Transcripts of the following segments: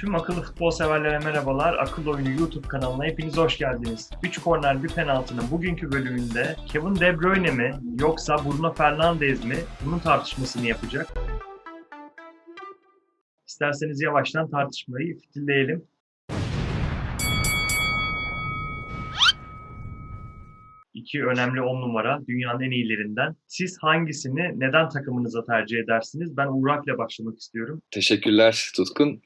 Tüm akıllı futbol severlere merhabalar. Akıl Oyunu YouTube kanalına hepiniz hoş geldiniz. 3 korner bir penaltının bugünkü bölümünde Kevin De Bruyne mi yoksa Bruno Fernandes mi bunun tartışmasını yapacak. İsterseniz yavaştan tartışmayı fitilleyelim. İki önemli on numara dünyanın en iyilerinden. Siz hangisini neden takımınıza tercih edersiniz? Ben Uğrak'la başlamak istiyorum. Teşekkürler Tutkun.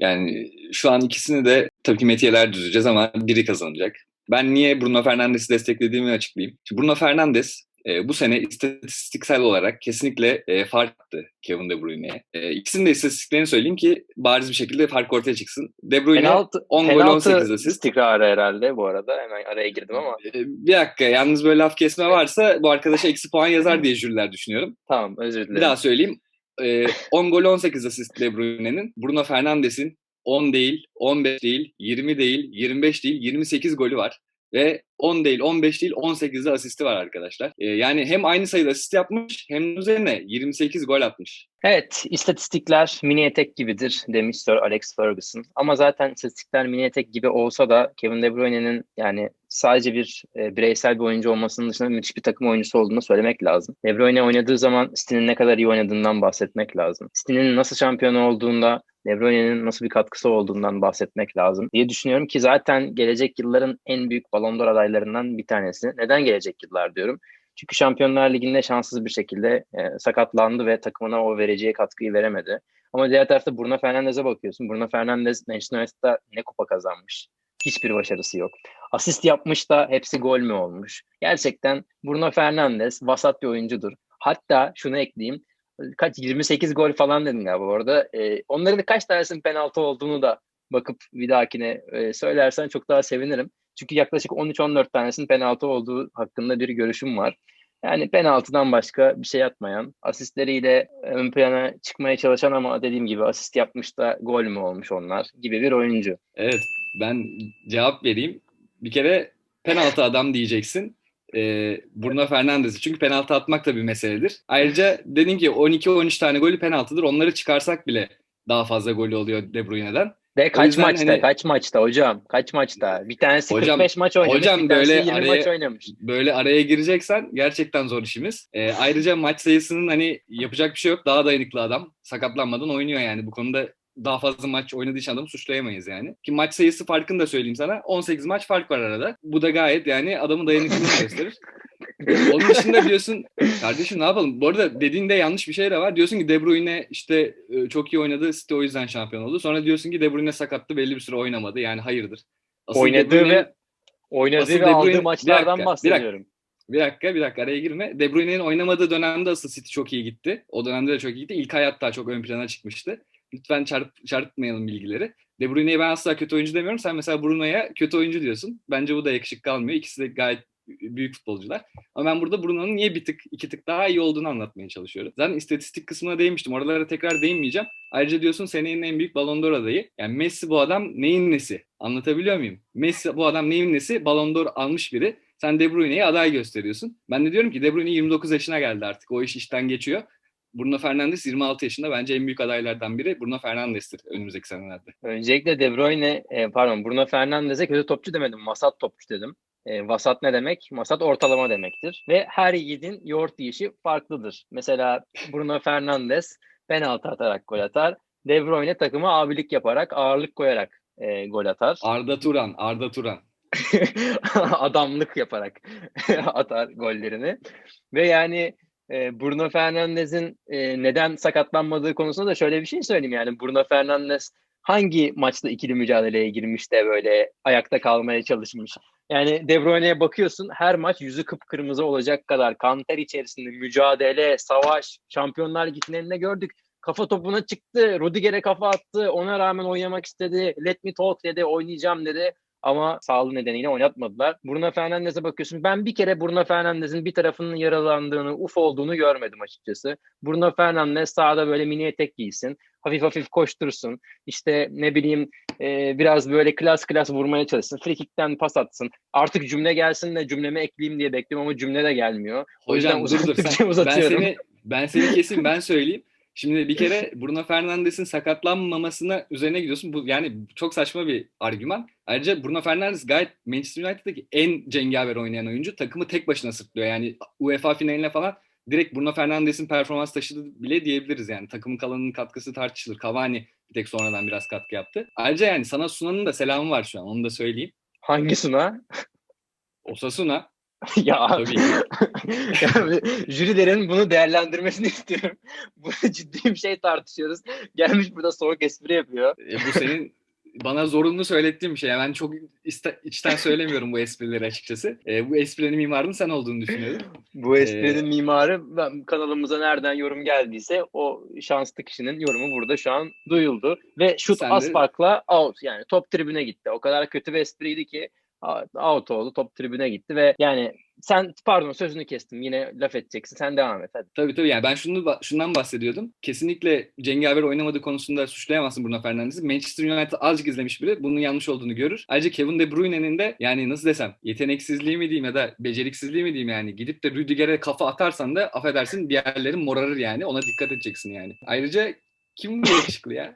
Yani şu an ikisini de tabii ki metiyeler düzeceğiz ama biri kazanacak. Ben niye Bruno Fernandes'i desteklediğimi açıklayayım. Şimdi Bruno Fernandes e, bu sene istatistiksel olarak kesinlikle e, fark attı Kevin De Bruyne'ye. E, ikisinin de istatistiklerini söyleyeyim ki bariz bir şekilde fark ortaya çıksın. De Bruyne penaltı, 10 gol 18 asist. istikrarı herhalde bu arada. Hemen araya girdim ama. E, bir dakika yalnız böyle laf kesme varsa bu arkadaşa eksi puan yazar diye jüriler düşünüyorum. Tamam özür dilerim. Bir daha söyleyeyim. E, 10 gol 18 asist De Bruyne'nin. Bruno Fernandes'in 10 değil, 15 değil, 20 değil, 25 değil, 28 golü var. Ve 10 değil, 15 değil, 18'de asisti var arkadaşlar. Ee, yani hem aynı sayıda asist yapmış hem üzerine 28 gol atmış. Evet, istatistikler mini etek gibidir demiş Sir Alex Ferguson. Ama zaten istatistikler mini etek gibi olsa da Kevin De Bruyne'nin yani sadece bir e, bireysel bir oyuncu olmasının dışında müthiş bir takım oyuncusu olduğunu söylemek lazım. De Bruyne oynadığı zaman City'nin ne kadar iyi oynadığından bahsetmek lazım. City'nin nasıl şampiyon olduğunda De Bruyne'nin nasıl bir katkısı olduğundan bahsetmek lazım diye düşünüyorum ki zaten gelecek yılların en büyük Ballon d'Or adaylarından bir tanesi. Neden gelecek yıllar diyorum? Çünkü Şampiyonlar Ligi'nde şanssız bir şekilde e, sakatlandı ve takımına o vereceği katkıyı veremedi. Ama diğer tarafta Bruno Fernandes'e bakıyorsun. Bruno Fernandes Manchester United'da ne kupa kazanmış? Hiçbir başarısı yok. Asist yapmış da hepsi gol mü olmuş? Gerçekten Bruno Fernandes vasat bir oyuncudur. Hatta şunu ekleyeyim. Kaç 28 gol falan dedim galiba orada. E, onların kaç tanesinin penaltı olduğunu da bakıp bir dahakine e, söylersen çok daha sevinirim. Çünkü yaklaşık 13-14 tanesinin penaltı olduğu hakkında bir görüşüm var. Yani penaltıdan başka bir şey atmayan, asistleriyle ön plana çıkmaya çalışan ama dediğim gibi asist yapmış da gol mü olmuş onlar gibi bir oyuncu. Evet, ben cevap vereyim. Bir kere penaltı adam diyeceksin. Ee, Bruno Fernandes'i. Çünkü penaltı atmak da bir meseledir. Ayrıca dedin ki 12-13 tane golü penaltıdır. Onları çıkarsak bile daha fazla golü oluyor De Bruyne'den. Ve kaç maçta? Hani, kaç maçta hocam? Kaç maçta? Bir tanesi hocam, 45 maç oynamış, hocam bir tanesi böyle 20 araya, maç oynamış. Böyle araya gireceksen gerçekten zor işimiz. Ee, ayrıca maç sayısının hani yapacak bir şey yok. Daha dayanıklı adam. Sakatlanmadan oynuyor yani. Bu konuda daha fazla maç oynadığı için adamı suçlayamayız yani. Ki maç sayısı farkını da söyleyeyim sana. 18 maç fark var arada. Bu da gayet yani adamın dayanıklılığını gösterir. Onun dışında diyorsun kardeşim ne yapalım? Bu arada dediğinde yanlış bir şey de var. Diyorsun ki De Bruyne işte e, çok iyi oynadı. City o yüzden şampiyon oldu. Sonra diyorsun ki De Bruyne sakattı belli bir süre oynamadı. Yani hayırdır. Asıl oynadığı ve oynadığı ve Bruyne, aldığı maçlardan bir dakika, bahsediyorum. Bir dakika, bir dakika, araya girme. De Bruyne'nin oynamadığı dönemde asıl City çok iyi gitti. O dönemde de çok iyi gitti. İlk hayatta çok ön plana çıkmıştı. Lütfen çarp, çarpmayalım bilgileri. De Bruyne'ye ben asla kötü oyuncu demiyorum. Sen mesela Bruno'ya kötü oyuncu diyorsun. Bence bu da yakışık kalmıyor. İkisi de gayet büyük futbolcular. Ama ben burada Bruno'nun niye bir tık iki tık daha iyi olduğunu anlatmaya çalışıyorum. Zaten istatistik kısmına değinmiştim. Oralara tekrar değinmeyeceğim. Ayrıca diyorsun senenin en büyük Ballon d'Or adayı. Yani Messi bu adam neyin nesi? Anlatabiliyor muyum? Messi bu adam neyin nesi? Ballon d'Or almış biri. Sen De Bruyne'yi aday gösteriyorsun. Ben de diyorum ki De Bruyne 29 yaşına geldi artık. O iş işten geçiyor. Bruno Fernandes 26 yaşında bence en büyük adaylardan biri Bruno Fernandes'tir önümüzdeki senelerde. Öncelikle De Bruyne, e, pardon Bruno Fernandes'e kötü topçu demedim, vasat topçu dedim. E, vasat ne demek? Vasat ortalama demektir. Ve her yiğidin yoğurt yiyişi farklıdır. Mesela Bruno Fernandes penaltı atarak gol atar. De Bruyne takıma abilik yaparak, ağırlık koyarak e, gol atar. Arda Turan, Arda Turan. Adamlık yaparak atar gollerini. Ve yani e, Bruno Fernandes'in e, neden sakatlanmadığı konusunda da şöyle bir şey söyleyeyim. Yani Bruno Fernandes hangi maçta ikili mücadeleye girmiş de böyle ayakta kalmaya çalışmış. Yani De Bruyne'ye bakıyorsun her maç yüzü kıpkırmızı olacak kadar kanter içerisinde mücadele, savaş, Şampiyonlar finalinde gördük. Kafa topuna çıktı, Rudiger'e kafa attı, ona rağmen oynamak istedi, let me talk dedi, oynayacağım dedi. Ama sağlığı nedeniyle oynatmadılar. Bruno Fernandes'e bakıyorsun. Ben bir kere Bruno Fernandes'in bir tarafının yaralandığını, uf olduğunu görmedim açıkçası. Bruno Fernandes sahada böyle mini etek giysin. Hafif hafif koştursun. İşte ne bileyim e, biraz böyle klas klas vurmaya çalışsın. Frikikten pas atsın. Artık cümle gelsin de cümleme ekleyeyim diye bekliyorum ama cümle de gelmiyor. Hocam dur dur. Sen, ben seni, ben seni kesin ben söyleyeyim. Şimdi bir kere Bruno Fernandes'in sakatlanmamasına üzerine gidiyorsun. Bu yani çok saçma bir argüman. Ayrıca Bruno Fernandes gayet Manchester United'daki en cengaver oynayan oyuncu. Takımı tek başına sırtlıyor. Yani UEFA finaline falan direkt Bruno Fernandes'in performans taşıdı bile diyebiliriz yani. Takımın kalanının katkısı tartışılır. Cavani bir tek sonradan biraz katkı yaptı. Ayrıca yani sana Suna'nın da selamı var şu an. Onu da söyleyeyim. Hangi Suna? Osasuna. ya ki. yani jürilerin bunu değerlendirmesini istiyorum. Burada ciddi bir şey tartışıyoruz. Gelmiş burada soğuk espri yapıyor. E, bu senin bana zorunlu söylettiğim bir şey. Yani ben çok iste- içten söylemiyorum bu esprileri açıkçası. E, bu esprilerin mimarının sen olduğunu düşünüyorum. Bu esprinin mimarı ben- kanalımıza nereden yorum geldiyse o şanslı kişinin yorumu burada şu an duyuldu. Ve şut az de- out yani top tribüne gitti. O kadar kötü bir espriydi ki out oldu top tribüne gitti ve yani sen pardon sözünü kestim yine laf edeceksin sen devam et hadi. Tabii tabii yani ben şunu şundan bahsediyordum. Kesinlikle cengaver oynamadığı konusunda suçlayamazsın Bruno Fernandes'i. Manchester United azıcık izlemiş biri bunun yanlış olduğunu görür. Ayrıca Kevin De Bruyne'nin de yani nasıl desem yeteneksizliği mi diyeyim ya da beceriksizliği mi diyeyim yani gidip de Rüdiger'e kafa atarsan da affedersin bir yerlerin morarır yani ona dikkat edeceksin yani. Ayrıca kim bu yakışıklı ya?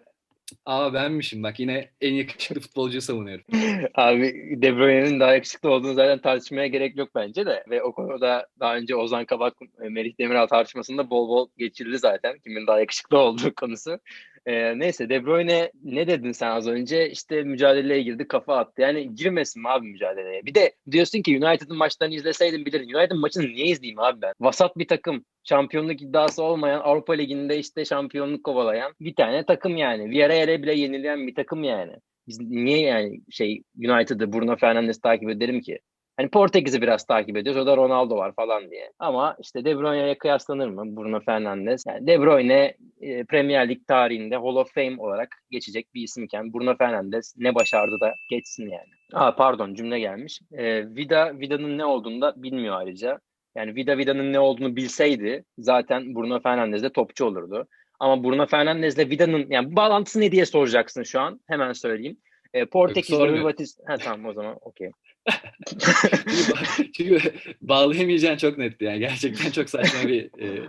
Aa benmişim bak yine en yakışıklı futbolcuyu savunuyorum. Abi De Bruyne'nin daha yakışıklı olduğunu zaten tartışmaya gerek yok bence de. Ve o konuda daha önce Ozan Kabak, e, Melih Demiral tartışmasında bol bol geçirildi zaten. Kimin daha yakışıklı olduğu konusu. Ee, neyse De Bruyne ne dedin sen az önce? İşte mücadeleye girdi kafa attı. Yani girmesin mi abi mücadeleye? Bir de diyorsun ki United'ın maçlarını izleseydim bilirim. United'ın maçını niye izleyeyim abi ben? Vasat bir takım. Şampiyonluk iddiası olmayan Avrupa Ligi'nde işte şampiyonluk kovalayan bir tane takım yani. Villarreal'e bile yenilen bir takım yani. Biz niye yani şey United'ı Bruno Fernandes takip ederim ki? Hani Portekiz'i biraz takip ediyoruz. O da Ronaldo var falan diye. Ama işte De Bruyne'ye kıyaslanır mı Bruno Fernandes? Yani De Bruyne e, Premier Lig tarihinde Hall of Fame olarak geçecek bir isimken Bruno Fernandes ne başardı da geçsin yani. Aa pardon cümle gelmiş. E, Vida Vida'nın ne olduğunu da bilmiyor ayrıca. Yani Vida Vida'nın ne olduğunu bilseydi zaten Bruno Fernandes de topçu olurdu. Ama Bruno Fernandes'le Vida'nın yani bağlantısı ne diye soracaksın şu an. Hemen söyleyeyim. E, Portekiz'de sormuyorum. Hırvatis... Ha tamam o zaman okey. Çünkü, bağlayamayacağın çok netti yani gerçekten çok saçma bir e,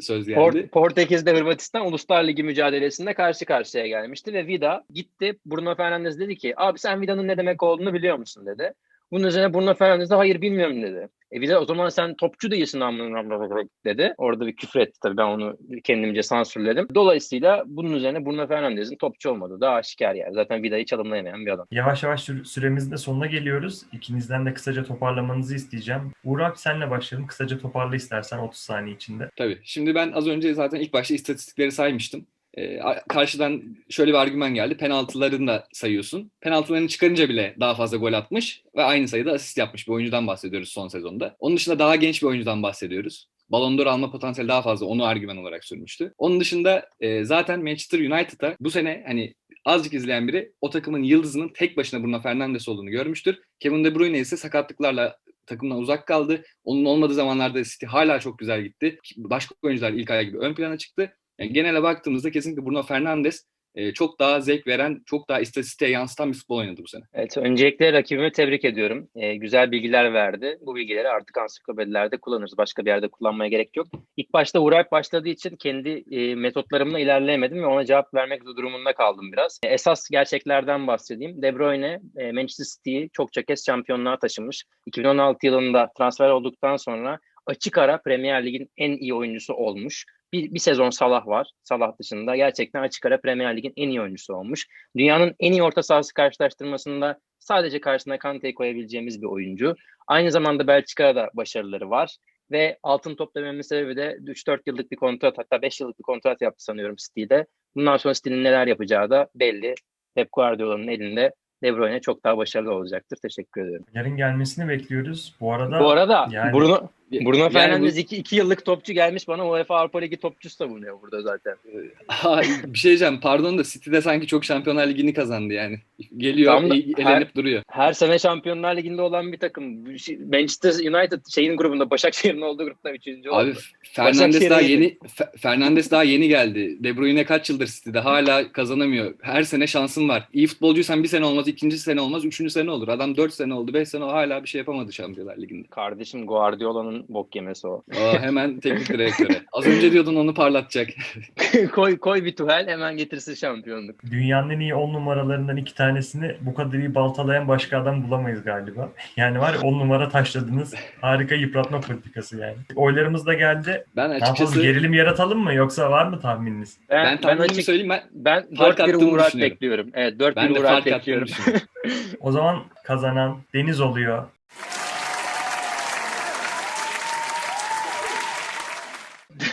söz geldi. Port- Portekiz'de Hırvatistan Uluslar Ligi mücadelesinde karşı karşıya gelmişti ve Vida gitti. Bruno Fernandes dedi ki abi sen Vida'nın ne demek olduğunu biliyor musun dedi. Bunun üzerine Bruno Fernandes de hayır bilmiyorum dedi. E Vida o zaman sen topçu değilsin amına dedi. Orada bir küfür etti tabii ben onu kendimce sansürledim. Dolayısıyla bunun üzerine Bruno Fernandes'in topçu olmadığı daha aşikar yani. Zaten Vida'yı çalımlayamayan bir adam. Yavaş yavaş sü- süremizin de sonuna geliyoruz. İkinizden de kısaca toparlamanızı isteyeceğim. Uğur abi senle başlayalım. Kısaca toparla istersen 30 saniye içinde. Tabii. Şimdi ben az önce zaten ilk başta istatistikleri saymıştım. A- karşıdan şöyle bir argüman geldi. Penaltılarını da sayıyorsun. Penaltılarını çıkarınca bile daha fazla gol atmış ve aynı sayıda asist yapmış bir oyuncudan bahsediyoruz son sezonda. Onun dışında daha genç bir oyuncudan bahsediyoruz. Ballon d'Or alma potansiyeli daha fazla onu argüman olarak sürmüştü. Onun dışında e, zaten Manchester United'a bu sene hani azıcık izleyen biri o takımın yıldızının tek başına Bruno Fernandes olduğunu görmüştür. Kevin De Bruyne ise sakatlıklarla takımdan uzak kaldı. Onun olmadığı zamanlarda City hala çok güzel gitti. Başka oyuncular ilk ay gibi ön plana çıktı. Yani genele baktığımızda kesinlikle Bruno Fernandes e, çok daha zevk veren, çok daha istatistiğe yansıtan bir futbol oynadı bu sene. Evet, öncelikle rakibimi tebrik ediyorum. Ee, güzel bilgiler verdi. Bu bilgileri artık ansiklopedilerde kullanırız. Başka bir yerde kullanmaya gerek yok. İlk başta Uğray başladığı için kendi e, metotlarımla ilerleyemedim ve ona cevap vermek durumunda kaldım biraz. E, esas gerçeklerden bahsedeyim. De Bruyne e, Manchester City'yi çokça kez şampiyonluğa taşımış. 2016 yılında transfer olduktan sonra açık ara Premier Lig'in en iyi oyuncusu olmuş. Bir, bir sezon Salah var. Salah dışında gerçekten açık ara Premier Lig'in en iyi oyuncusu olmuş. Dünyanın en iyi orta sahası karşılaştırmasında sadece karşısına Kante'yi koyabileceğimiz bir oyuncu. Aynı zamanda Belçika'da da başarıları var. Ve altın top dememin sebebi de 3-4 yıllık bir kontrat hatta 5 yıllık bir kontrat yaptı sanıyorum City'de. Bundan sonra City'nin neler yapacağı da belli. Pep Guardiola'nın elinde De Bruyne çok daha başarılı olacaktır. Teşekkür ediyorum. Yarın gelmesini bekliyoruz. Bu arada Bu arada yani- Bruno, Bruno Yani Fernandes 2 iki, yıllık topçu gelmiş bana UEFA Avrupa Ligi topçusu savunuyor burada zaten. Ha, bir şey diyeceğim pardon da City'de sanki çok Şampiyonlar Ligi'ni kazandı yani. Geliyor, Tam da- elenip duruyor. Her sene Şampiyonlar Ligi'nde olan bir takım. Manchester United şeyin grubunda Başakşehir'in olduğu grupta 3. oldu. Abi Fernandes daha yeni Fe- Fernandes daha yeni geldi. De Bruyne kaç yıldır City'de hala kazanamıyor. Her sene şansın var. İyi futbolcuysan bir sene olmaz, ikinci sene olmaz, üçüncü sene olur. Adam dört sene oldu, beş sene oldu, hala bir şey yapamadı Şampiyonlar Ligi'nde. Kardeşim Guardiola'nın Avrupa'nın bok yemesi o. Aa, hemen teknik direktöre. Az önce diyordun onu parlatacak. koy koy bir Tuhel hemen getirsin şampiyonluk. Dünyanın en iyi 10 numaralarından iki tanesini bu kadar iyi baltalayan başka adam bulamayız galiba. Yani var ya 10 numara taşladınız. Harika yıpratma politikası yani. Oylarımız da geldi. Ben Ne açıkçası gerilim yaratalım mı yoksa var mı tahmininiz? Ben, ben ben, tahminimi açık, söyleyeyim ben. ben fark 4-1 attığımı Uğur Alp düşünüyorum. bekliyorum. Evet 4-1 Ben de Uğur Alp fark attığını bekliyorum. O zaman kazanan Deniz oluyor.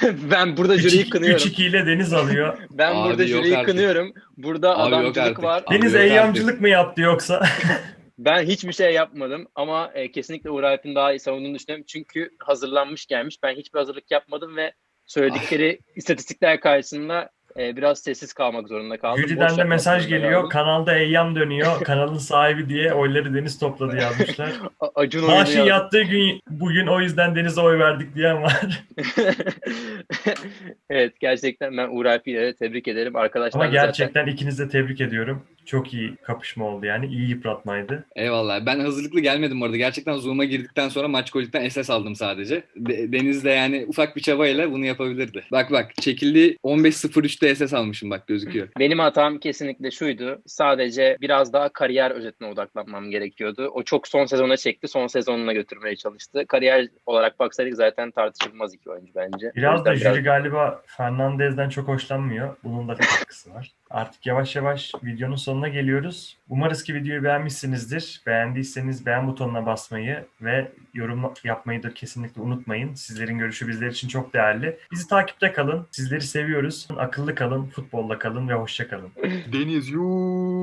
ben burada jüriyi kınıyorum. 3-2 ile Deniz alıyor. Ben Abi burada jüriyi artık. kınıyorum. Burada Abi yok adamcılık var. Abi Deniz eyyamcılık mı yaptı yoksa? Ben hiçbir şey yapmadım ama e, kesinlikle Uğur Alp'in daha iyi savunduğunu düşünüyorum. Çünkü hazırlanmış gelmiş. Ben hiçbir hazırlık yapmadım ve söyledikleri istatistikler karşısında e, biraz sessiz kalmak zorunda kaldım. Jüri'den de mesaj geliyor. kaldım. Kanalda eyyam dönüyor. Kanalın sahibi diye oyları Deniz topladı yazmışlar. Acun Maaşı yazdı. yattığı gün bugün o yüzden Deniz'e oy verdik diyen var. evet gerçekten ben Uğur Alp'i de tebrik ederim. Arkadaşlar Ama da zaten- gerçekten ikinizi de tebrik ediyorum. Çok iyi kapışma oldu yani. İyi yıpratmaydı. Eyvallah. Ben hazırlıklı gelmedim orada. Gerçekten Zoom'a girdikten sonra maç golükten SS aldım sadece. De- Deniz de yani ufak bir çabayla bunu yapabilirdi. Bak bak çekildi 15.03'te SS almışım bak gözüküyor. Benim hatam kesinlikle şuydu. Sadece biraz daha kariyer özetine odaklanmam gerekiyordu. O çok son sezona çekti. Son sezonuna götürmeye çalıştı. Kariyer olarak baksaydık zaten tartışılmaz iki oyuncu bence. Biraz da jüri galiba Fernandez'den çok hoşlanmıyor. Bunun da katkısı var. Artık yavaş yavaş videonun sonuna geliyoruz. Umarız ki videoyu beğenmişsinizdir. Beğendiyseniz beğen butonuna basmayı ve yorum yapmayı da kesinlikle unutmayın. Sizlerin görüşü bizler için çok değerli. Bizi takipte kalın. Sizleri seviyoruz. Akıllı kalın, futbolla kalın ve hoşça kalın. Deniz yuu.